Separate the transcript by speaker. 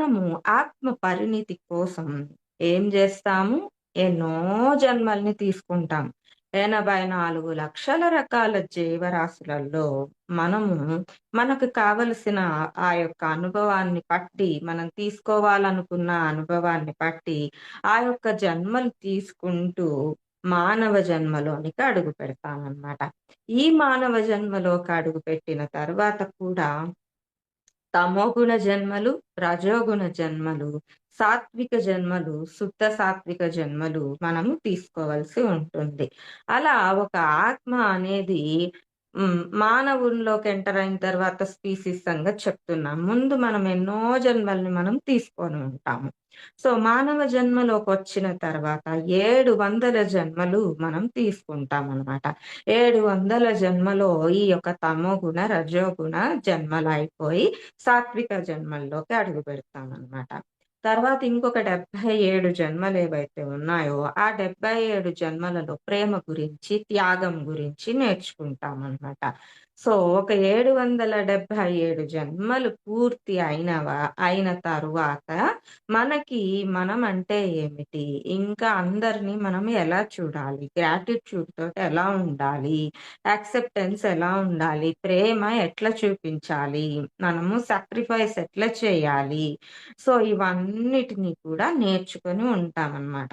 Speaker 1: మనము ఆత్మ పరిణితి కోసం ఏం చేస్తాము ఎన్నో జన్మల్ని తీసుకుంటాం. 84,00,000 రకాల జీవరాశులలో మనము మనకు కావలసిన ఆ యొక్క అనుభవాన్ని పట్టి, మనం తీసుకోవాలనుకున్న అనుభవాన్ని పట్టి, ఆ యొక్క జన్మలు తీసుకుంటూ మానవ జన్మలోనికి అడుగు పెడతామన్నమాట ఈ మానవ జన్మలోకి అడుగు పెట్టిన తర్వాత కూడా తమోగుణ జన్మలు, రజోగుణ జన్మలు, సాత్విక జన్మలు, శుద్ధ సాత్విక జన్మలు మనము తీసుకోవాల్సి ఉంటుంది. అలా ఒక ఆత్మ అనేది మానవుల్లోకి ఎంటర్ అయిన తర్వాత స్పీసీస్ సంగతి చెప్తున్నాం. ముందు మనం ఎన్నో జన్మల్ని మనం తీసుకొని ఉంటాము. సో, మానవ జన్మలోకి వచ్చిన తర్వాత 700 జన్మలు మనం తీసుకుంటాం అన్నమాట ఏడు వందల జన్మలో ఈ యొక్క తమోగుణ, రజోగుణ జన్మలయిపోయి సాత్విక జన్మల్లోకి అడుగు పెడతాం అనమాట తర్వాత ఇంకొక డెబ్భై ఏడు జన్మలు ఏవైతే ఉన్నాయో, ఆ 77 జన్మలలో ప్రేమ గురించి, త్యాగం గురించి నేర్చుకుంటామనమాట. సో, ఒక 777 జన్మలు పూర్తి అయినవా అయిన తరువాత మనకి మనం అంటే ఏమిటి? ఇంకా అందరిని మనం ఎలా చూడాలి? గ్రాటిట్యూడ్ తోటి ఎలా ఉండాలి? యాక్సెప్టెన్స్ ఎలా ఉండాలి? ప్రేమ ఎట్లా చూపించాలి? మనము సాక్రిఫైస్ ఎట్లా చేయాలి? సో, ఇవన్నిటిని కూడా నేర్చుకొని ఉంటామన్నమాట